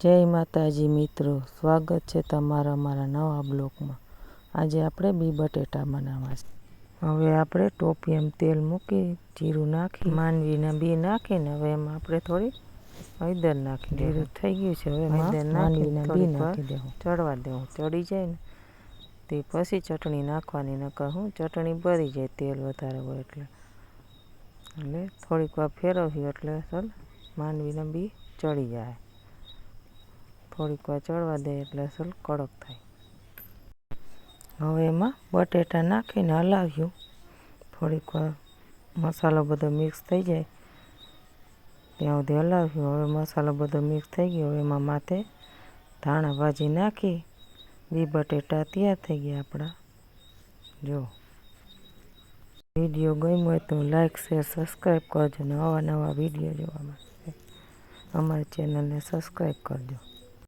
જય માતાજી મિત્રો સ્વાગત છે તમારા અમારા નવા બ્લોકમાં. આજે આપણે બી બટેટા બનાવવા છે. હવે આપણે ટોપિયામાં તેલ મૂકી જીરું નાખી માંડવીના બી નાખીને હવે એમાં આપણે થોડી હળદર નાખી જીરું થઈ ગયું છે હવે હળદર બી નાખી દેવું. ચડવા દેવું. ચડી જાય ને તે પછી ચટણી નાખવાની નકર હું ચટણી ભરી જાય તેલ વધારે હોય એટલે. એટલે થોડીક વાર ફેરવ્યું એટલે ચાલ માંડવીના બી ચડી જાય. થોડીક વાર ચડવા દે એટલે અસલ કડક થાય. હવે એમાં બટેટા નાખીને હલાવ્યું. થોડીક મસાલો બધો મિક્સ થઈ જાય. ત્યાં સુધી હલાવ્યું. હવે મસાલો બધો મિક્સ થઈ ગયો. હવે એમાં માથે ધાણા ભાજી નાખી. બી બટેટા તૈયાર થઈ ગયા આપણા. જો. વીડિયો ગમ્યો હોય તો લાઇક શેર સબસ્ક્રાઈબ કરજો ને નવા નવા વીડિયો જોવા માટે. અમારી ચેનલને સબસ્ક્રાઈબ કરજો.